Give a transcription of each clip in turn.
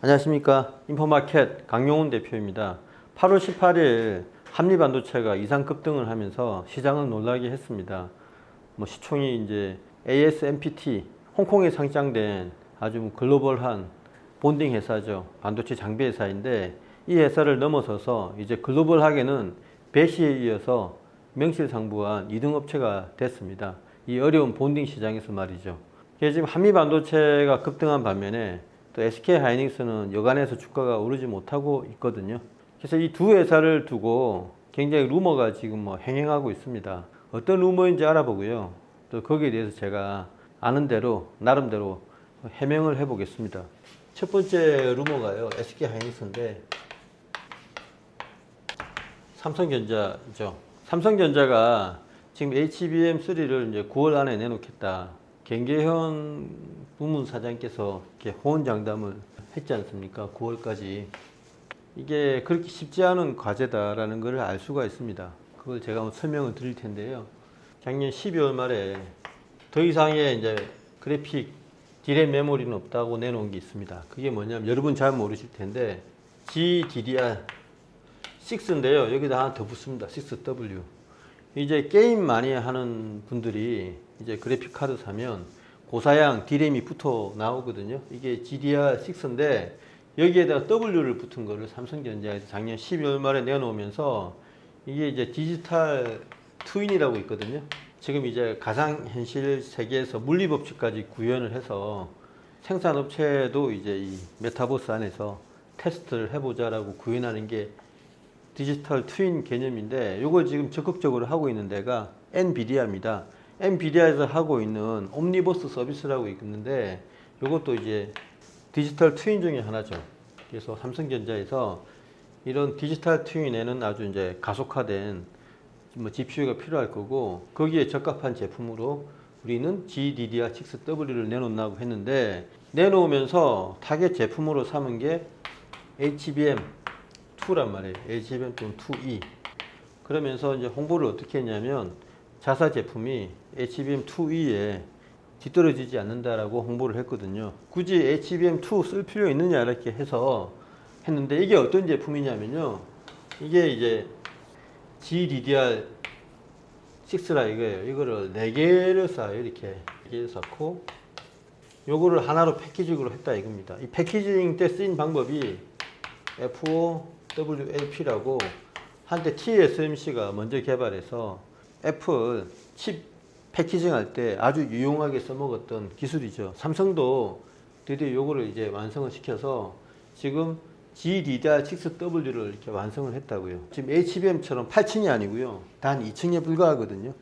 안녕하십니까. 인포마켓 강용훈 대표입니다. 8월 18일 한미반도체가 이상 급등을 하면서 시장을 놀라게 했습니다. 뭐 시총이 이제 ASMPT 홍콩에 상장된 아주 글로벌한 본딩 회사죠. 반도체 장비 회사인데 이 회사를 넘어서서 이제 글로벌하게는 배시에 이어서 명실상부한 2등 업체가 됐습니다. 이 어려운 본딩 시장에서 말이죠. 지금 한미 반도체가 급등한 반면에 또 SK 하이닉스는 여간에서 주가가 오르지 못하고 있거든요. 그래서 이 두 회사를 두고 굉장히 루머가 지금 뭐 행행하고 있습니다. 어떤 루머인지 알아보고요. 또 거기에 대해서 제가 아는 대로 나름대로 해명을 해보겠습니다. 첫 번째 루머가요. SK 하이닉스인데 삼성전자죠. 삼성전자가 지금 HBM3를 이제 9월 안에 내놓겠다. 경계현 부문 사장께서 이렇게 호언장담을 했지 않습니까? 9월까지. 이게 그렇게 쉽지 않은 과제다라는 것을 알 수가 있습니다. 그걸 제가 설명을 드릴 텐데요. 작년 12월 말에 더 이상의 이제 그래픽 디램 메모리는 없다고 내놓은 게 있습니다. 그게 뭐냐면 여러분 잘 모르실 텐데 GDDR 6인데요. 여기다 하나 더 붙습니다. 6W. 이제 게임 많이 하는 분들이 이제 그래픽 카드 사면 고사양 디램이 붙어 나오거든요. 이게 GDR6인데 여기에다가 W를 붙은 거를 삼성전자에서 작년 12월 말에 내놓으면서 이게 이제 디지털 트윈이라고 있거든요. 지금 이제 가상현실 세계에서 물리법칙까지 구현을 해서 생산업체도 이제 이 메타버스 안에서 테스트를 해보자라고 구현하는 게 디지털 트윈 개념인데 이걸 지금 적극적으로 하고 있는 데가 엔비디아입니다. 엔비디아에서 하고 있는 옴니버스 서비스라고 있는데 이것도 이제 디지털 트윈 중에 하나죠. 그래서 삼성전자에서 이런 디지털 트윈에는 아주 이제 가속화된 뭐 GPU가 필요할 거고 거기에 적합한 제품으로 우리는 GDDR6W를 내놓는다고 했는데 내놓으면서 타겟 제품으로 삼은 게 HBM 2란 말이에요. HBM 2E. 그러면서 이제 홍보를 어떻게 했냐면 자사 제품이 HBM2E에 뒤떨어지지 않는다라고 홍보를 했거든요. 굳이 HBM2 쓸 필요 있느냐 이렇게 해서 했는데 이게 어떤 제품이냐면요. 이게 이제 GDDR6라 이거예요. 이거를 4개를 쌓아요. 이렇게 4개를 쌓고 요거를 하나로 패키징으로 했다 이겁니다. 이 패키징 때 쓰인 방법이 FOWLP라고 한때 TSMC가 먼저 개발해서 애플 칩 패키징 할 때 아주 유용하게 써먹었던 기술이죠. 삼성도 드디어 요거를 이제 완성을 시켜서 지금 GDDR6W를 이렇게 완성을 했다고요. 지금 HBM처럼 8층이 아니고요. 단 2층에 불과하거든요.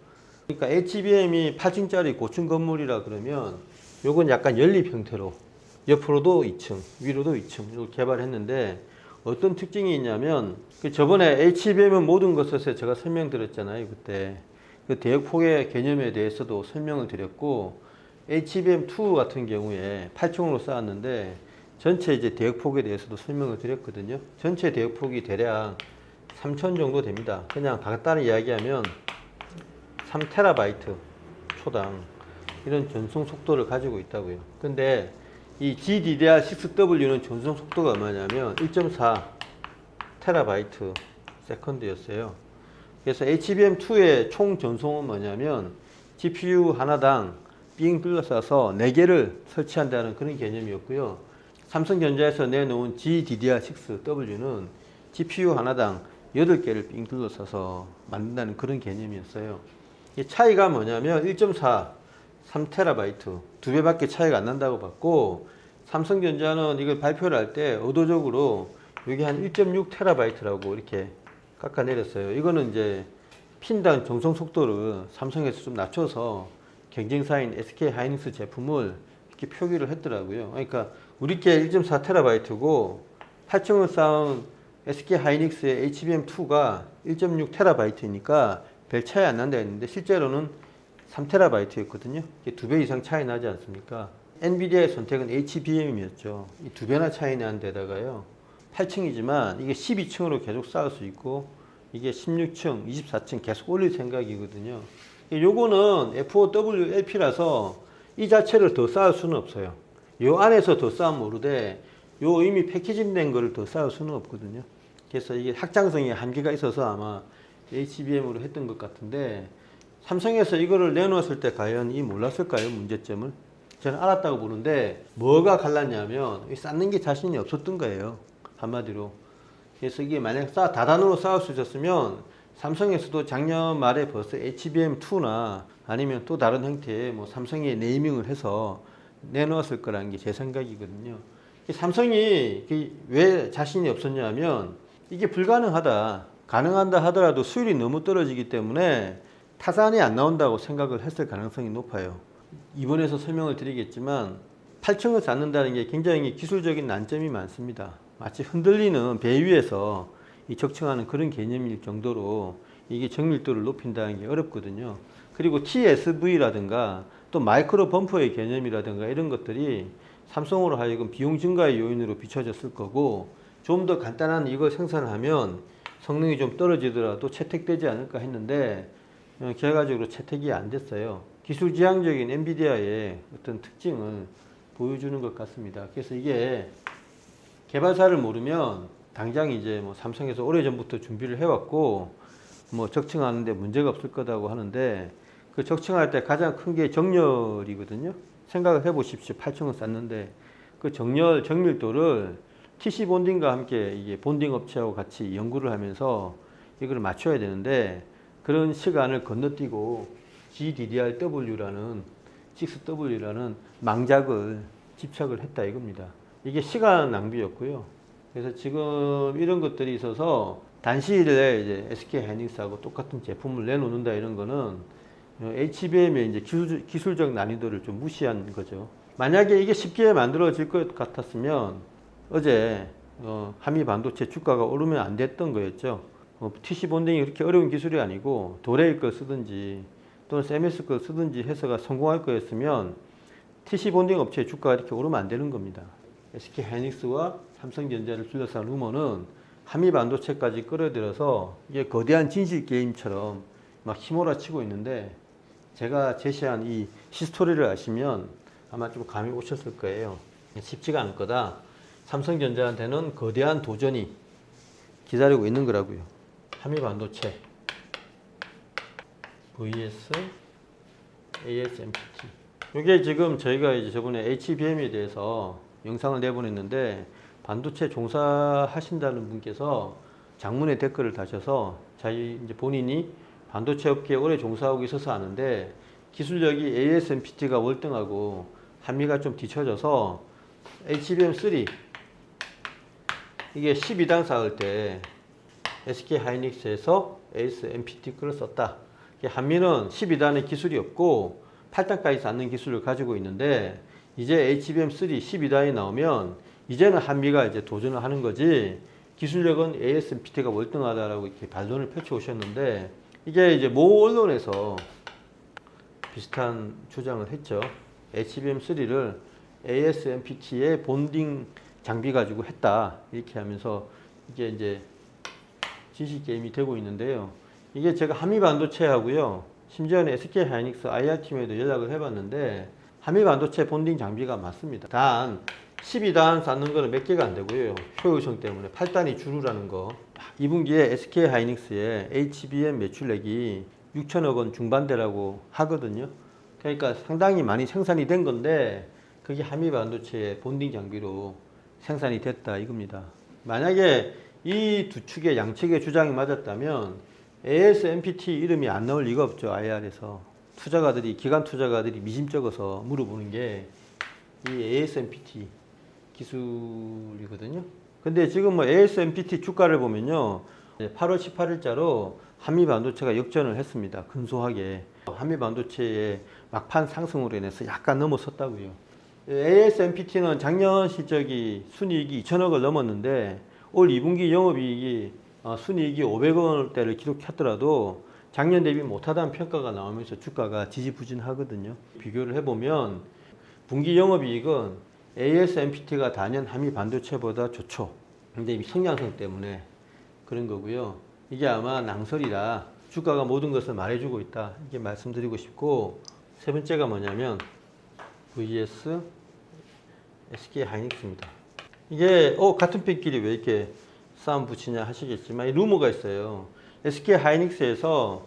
그러니까 HBM이 8층짜리 고층 건물이라 그러면 요건 약간 연립 형태로 옆으로도 2층, 위로도 2층 이걸 개발했는데 어떤 특징이 있냐면 그 저번에 HBM은 모든 것에 제가 설명드렸잖아요 그때. 그 대역 폭의 개념에 대해서도 설명을 드렸고 HBM2 같은 경우에 8층으로 쌓았는데 전체 이제 대역 폭에 대해서도 설명을 드렸거든요. 전체 대역 폭이 대략 3000 정도 됩니다. 그냥 간단히 이야기하면 3테라바이트 초당 이런 전송 속도를 가지고 있다고요. 근데 이 GDDR6W는 전송 속도가 얼마냐면 1.4 테라바이트 세컨드였어요. 그래서 HBM2의 총 전송은 뭐냐면 GPU 하나당 삥 둘러싸서 4개를 설치한다는 그런 개념이었고요. 삼성전자에서 내놓은 GDDR6W는 GPU 하나당 8개를 삥 둘러싸서 만든다는 그런 개념이었어요. 이 차이가 뭐냐면 1.4 3테라바이트 두 배밖에 차이가 안 난다고 봤고 삼성전자는 이걸 발표를 할 때 의도적으로 여기 한 1.6 테라바이트라고 이렇게 깎아내렸어요. 이거는 이제 핀당 정성 속도를 삼성에서 좀 낮춰서 경쟁사인 SK 하이닉스 제품을 이렇게 표기를 했더라고요. 그러니까 우리께 1.4 테라바이트고 8층을 쌓은 SK 하이닉스의 HBM2가 1.6 테라바이트니까 별 차이 안 난다 했는데 실제로는 3테라바이트였거든요. 두배 이상 차이 나지 않습니까? 엔비디아의 선택은 HBM이었죠. 이 두 배나 차이 난 데다가요. 8층이지만 이게 12층으로 계속 쌓을 수 있고 이게 16층, 24층 계속 올릴 생각이거든요. 요거는 FOWLP라서 이 자체를 더 쌓을 수는 없어요. 요 안에서 더 쌓으면 모르되 요 이미 패키징된 거를 더 쌓을 수는 없거든요. 그래서 이게 확장성에 한계가 있어서 아마 HBM으로 했던 것 같은데 삼성에서 이거를 내놓았을 때 과연 이 몰랐을까요 문제점을? 저는 알았다고 보는데 뭐가 갈랐냐면 이 쌓는 게 자신이 없었던 거예요 한마디로. 그래서 이게 만약 쌓 다단으로 쌓을 수 있었으면 삼성에서도 작년 말에 벌써 HBM2나 아니면 또 다른 형태의 뭐 삼성의 네이밍을 해서 내놓았을 거라는 게 제 생각이거든요. 이 삼성이 그왜 자신이 없었냐면 이게 불가능하다. 가능한다 하더라도 수율이 너무 떨어지기 때문에 타산이 안 나온다고 생각을 했을 가능성이 높아요. 이번에서 설명을 드리겠지만 8층을 쌓는다는 게 굉장히 기술적인 난점이 많습니다. 마치 흔들리는 배 위에서 이 적층하는 그런 개념일 정도로 이게 정밀도를 높인다는 게 어렵거든요. 그리고 TSV라든가 또 마이크로 범퍼의 개념이라든가 이런 것들이 삼성으로 하여금 비용 증가의 요인으로 비춰졌을 거고 좀 더 간단한 이걸 생산하면 성능이 좀 떨어지더라도 채택되지 않을까 했는데 어, 결과적으로 채택이 안 됐어요. 기술 지향적인 엔비디아의 어떤 특징을 보여주는 것 같습니다. 그래서 이게 개발사를 모르면 당장 이제 뭐 삼성에서 오래전부터 준비를 해왔고 뭐 적층하는데 문제가 없을 거다고 하는데 그 적층할 때 가장 큰 게 정렬이거든요. 생각을 해보십시오. 8층을 쌓는데 그 정렬 정밀도를 TC 본딩과 함께 이게 본딩 업체하고 같이 연구를 하면서 이걸 맞춰야 되는데 그런 시간을 건너뛰고 GDDRW라는 6W라는 망작을 집착을 했다 이겁니다. 이게 시간 낭비였고요. 그래서 지금 이런 것들이 있어서 단시일에 이제 SK 하이닉스하고 똑같은 제품을 내놓는다 이런 거는 HBM의 이제 기술, 기술적 난이도를 좀 무시한 거죠. 만약에 이게 쉽게 만들어질 것 같았으면 어제 어, 한미 반도체 주가가 오르면 안 됐던 거였죠. 어, TC 본딩이 그렇게 어려운 기술이 아니고 도레일 걸 쓰든지 또는 세미스 걸 쓰든지 해서가 성공할 거였으면 TC 본딩 업체의 주가가 이렇게 오르면 안 되는 겁니다. SK 하이닉스와 삼성전자를 둘러싼 루머는 한미 반도체까지 끌어들여서 이게 거대한 진실 게임처럼 막 휘몰아치고 있는데 제가 제시한 이 히스토리를 아시면 아마 좀 감이 오셨을 거예요. 쉽지가 않을 거다. 삼성전자한테는 거대한 도전이 기다리고 있는 거라고요. 한미 반도체 vs ASMPT. 이게 지금 저희가 이제 저번에 HBM에 대해서 영상을 내보냈는데 반도체 종사하신다는 분께서 장문의 댓글을 다셔서 자기 이제 본인이 반도체 업계에 오래 종사하고 있어서 아는데 기술력이 ASMPT가 월등하고 한미가 좀 뒤쳐져서 HBM3 이게 12단 쌓을 때 SK 하이닉스에서 ASMPT 끌을 썼다. 한미는 12단의 기술이 없고 8단까지 쌓는 기술을 가지고 있는데 이제 HBM3 12단이 나오면 이제는 한미가 이제 도전을 하는 거지 기술력은 ASMPT가 월등하다라고 이렇게 반론을 펼쳐 오셨는데 이게 이제 모 언론에서 비슷한 주장을 했죠. HBM3를 ASMPT의 본딩 장비 가지고 했다. 이렇게 하면서 이게 이제 지식 게임이 되고 있는데요. 이게 제가 한미 반도체하고요. 심지어는 SK 하이닉스 IR팀에도 연락을 해봤는데 한미 반도체 본딩 장비가 맞습니다. 단 12단 쌓는 거는 몇 개가 안 되고요. 효율성 때문에 8단이 주루라는 거. 2분기에 SK 하이닉스의 HBM 매출액이 6천억 원 중반대라고 하거든요. 그러니까 상당히 많이 생산이 된 건데 그게 한미 반도체의 본딩 장비로 생산이 됐다 이겁니다. 만약에 이 두 축의 양측의 주장이 맞았다면 ASMPT 이름이 안 나올 리가 없죠 IR에서 투자가들이 기관 투자가들이 미심쩍어서 물어보는 게 이 ASMPT 기술이거든요. 근데 지금 뭐 ASMPT 주가를 보면요. 8월 18일자로 한미 반도체가 역전을 했습니다. 근소하게. 한미 반도체의 막판 상승으로 인해서 약간 넘어섰다고요. ASMPT는 작년 실적이 순이익이 2천억을 넘었는데 올 2분기 영업이익이 어, 순이익이 500원대를 기록했더라도 작년 대비 못하다는 평가가 나오면서 주가가 지지부진하거든요. 비교를 해보면 분기 영업이익은 ASMPT가 단연 한미 반도체보다 좋죠. 근데 이 성장성 때문에 그런 거고요. 이게 아마 낭설이라 주가가 모든 것을 말해주고 있다. 이게 말씀드리고 싶고 세 번째가 뭐냐면 VS SK 하이닉스입니다. 이게 어 같은 팬끼리 왜 이렇게 싸움 붙이냐 하시겠지만 이 루머가 있어요. SK 하이닉스에서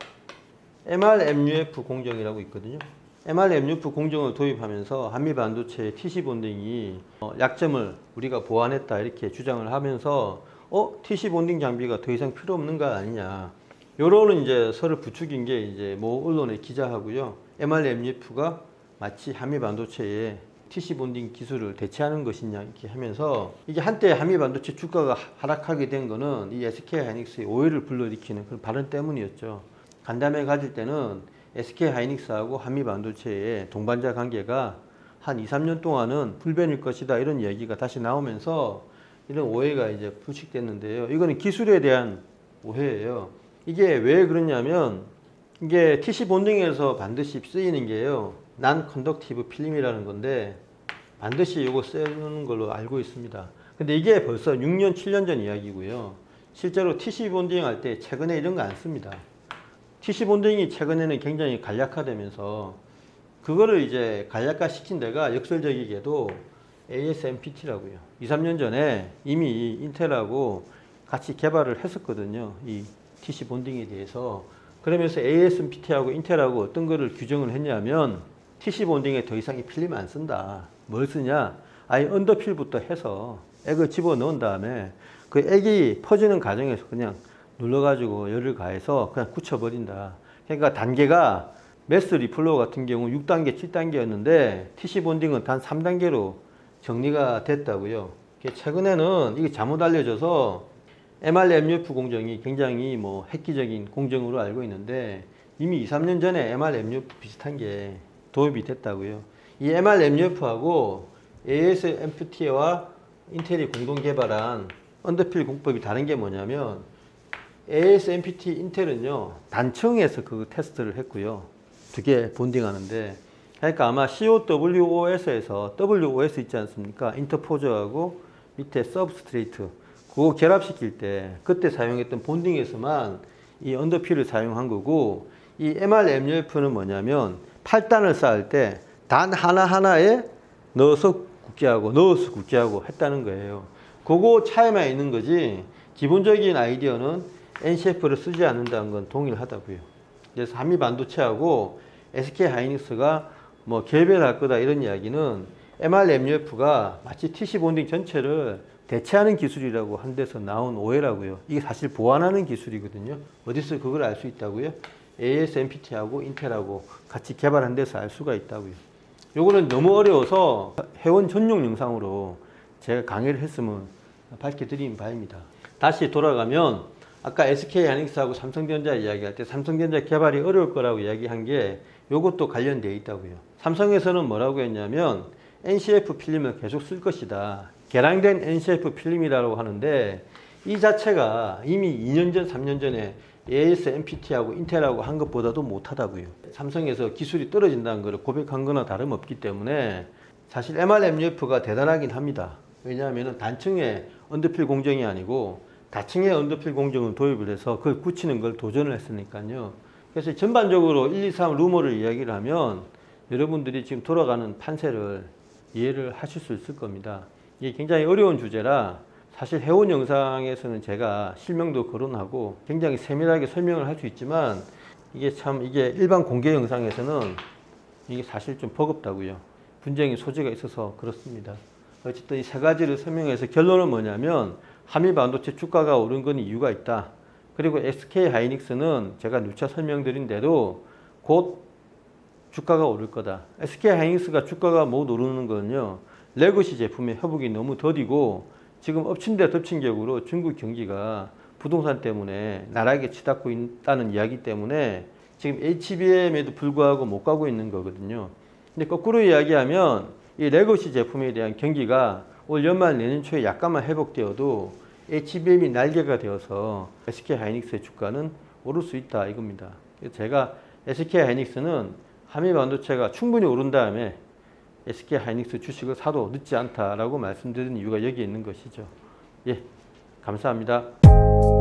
MRMUF 공정이라고 있거든요. MRMUF 공정을 도입하면서 한미 반도체 TC 본딩이 어, 약점을 우리가 보완했다 이렇게 주장을 하면서 어 TC 본딩 장비가 더 이상 필요 없는 거 아니냐. 요런 이제 설을 부추긴 게 이제 모 언론의 기자하고요. MRMUF가 마치 한미 반도체의 TC 본딩 기술을 대체하는 것이냐 이렇게 하면서 이게 한때 한미 반도체 주가가 하락하게 된 거는 이 SK 하이닉스의 오해를 불러일으키는 그런 발언 때문이었죠. 간담회 가질 때는 SK 하이닉스하고 한미 반도체의 동반자 관계가 한 2, 3년 동안은 불변일 것이다 이런 얘기가 다시 나오면서 이런 오해가 이제 부식됐는데요. 이거는 기술에 대한 오해예요. 이게 왜 그러냐면 이게 TC 본딩에서 반드시 쓰이는 게요. 난 컨덕티브 필름이라는 건데 반드시 이거 쓰는 걸로 알고 있습니다. 근데 이게 벌써 6년, 7년 전 이야기고요. 실제로 TC 본딩 할 때 최근에 이런 거 안 씁니다. TC 본딩이 최근에는 굉장히 간략화되면서 그거를 이제 간략화 시킨 데가 역설적이게도 ASMPT라고요. 2, 3년 전에 이미 인텔하고 같이 개발을 했었거든요. 이 TC 본딩에 대해서. 그러면서 ASMPT하고 인텔하고 어떤 거를 규정을 했냐면 TC 본딩에 더 이상이 필름 안 쓴다. 뭘 쓰냐? 아예 언더필부터 해서 액을 집어 넣은 다음에 그 액이 퍼지는 과정에서 그냥 눌러가지고 열을 가해서 그냥 굳혀버린다. 그러니까 단계가 매스 리플로 같은 경우 6단계, 7단계였는데 TC 본딩은 단 3단계로 정리가 됐다고요. 이게 최근에는 이게 잘못 알려져서 MRMUF 공정이 굉장히 뭐 획기적인 공정으로 알고 있는데 이미 2, 3년 전에 MRMUF 비슷한 게 도입이 됐다고요. 이 MRMUF하고 ASMPT와 인텔이 공동 개발한 언더필 공법이 다른 게 뭐냐면 ASMPT 인텔은요 단층에서 그 테스트를 했고요 두 개 본딩하는데 그러니까 아마 COWOS에서 WOS 있지 않습니까 인터포저하고 밑에 서브스트레이트 그거 결합시킬 때 그때 사용했던 본딩에서만 이 언더필을 사용한 거고 이 MRMUF는 뭐냐면 8단을 쌓을 때 단 하나하나에 넣어서 굳게 하고 넣어서 굳게 하고 했다는 거예요. 그거 차이만 있는 거지 기본적인 아이디어는 NCF를 쓰지 않는다는 건 동일하다고요. 그래서 한미 반도체하고 SK 하이닉스가 뭐 개별할 거다 이런 이야기는 MRMUF가 마치 TC 본딩 전체를 대체하는 기술이라고 한 데서 나온 오해라고요. 이게 사실 보완하는 기술이거든요. 어디서 그걸 알 수 있다고요? ASMPT하고 인텔하고 같이 개발한 데서 알 수가 있다고요. 요거는 너무 어려워서 회원 전용 영상으로 제가 강의를 했으면 밝혀드린 바입니다. 다시 돌아가면 아까 SK 하이닉스하고 삼성전자 이야기할 때 삼성전자 개발이 어려울 거라고 이야기한 게 요것도 관련되어 있다고요. 삼성에서는 뭐라고 했냐면 NCF 필름을 계속 쓸 것이다. 개량된 NCF 필름이라고 하는데 이 자체가 이미 2년 전, 3년 전에 ASMPT하고 인텔하고 한 것보다도 못하다고요. 삼성에서 기술이 떨어진다는 것을 고백한 거나 다름없기 때문에 사실 MRMUF가 대단하긴 합니다. 왜냐하면 단층의 언더필 공정이 아니고 다층의 언더필 공정을 도입을 해서 그걸 굳히는 걸 도전을 했으니까요. 그래서 전반적으로 1, 2, 3 루머를 이야기를 하면 여러분들이 지금 돌아가는 판세를 이해를 하실 수 있을 겁니다. 이게 굉장히 어려운 주제라 사실 해온 영상에서는 제가 실명도 거론하고 굉장히 세밀하게 설명을 할 수 있지만 이게 참 이게 일반 공개 영상에서는 이게 사실 좀 버겁다고요. 분쟁의 소지가 있어서 그렇습니다. 어쨌든 이 세 가지를 설명해서 결론은 뭐냐면 한미 반도체 주가가 오른 건 이유가 있다. 그리고 SK 하이닉스는 제가 누차 설명드린 대로 곧 주가가 오를 거다. SK 하이닉스가 주가가 못 오르는 거는요. 레거시 제품의 회복이 너무 더디고 지금 엎친 데 덮친 격으로 중국 경기가 부동산 때문에 나락에 치닫고 있다는 이야기 때문에 지금 HBM에도 불구하고 못 가고 있는 거거든요. 근데 거꾸로 이야기하면 이 레거시 제품에 대한 경기가 올 연말 내년 초에 약간만 회복되어도 HBM이 날개가 되어서 SK 하이닉스의 주가는 오를 수 있다 이겁니다. 제가 SK 하이닉스는 한미 반도체가 충분히 오른 다음에 SK 하이닉스 주식을 사도 늦지 않다라고 말씀드린 이유가 여기에 있는 것이죠. 예, 감사합니다.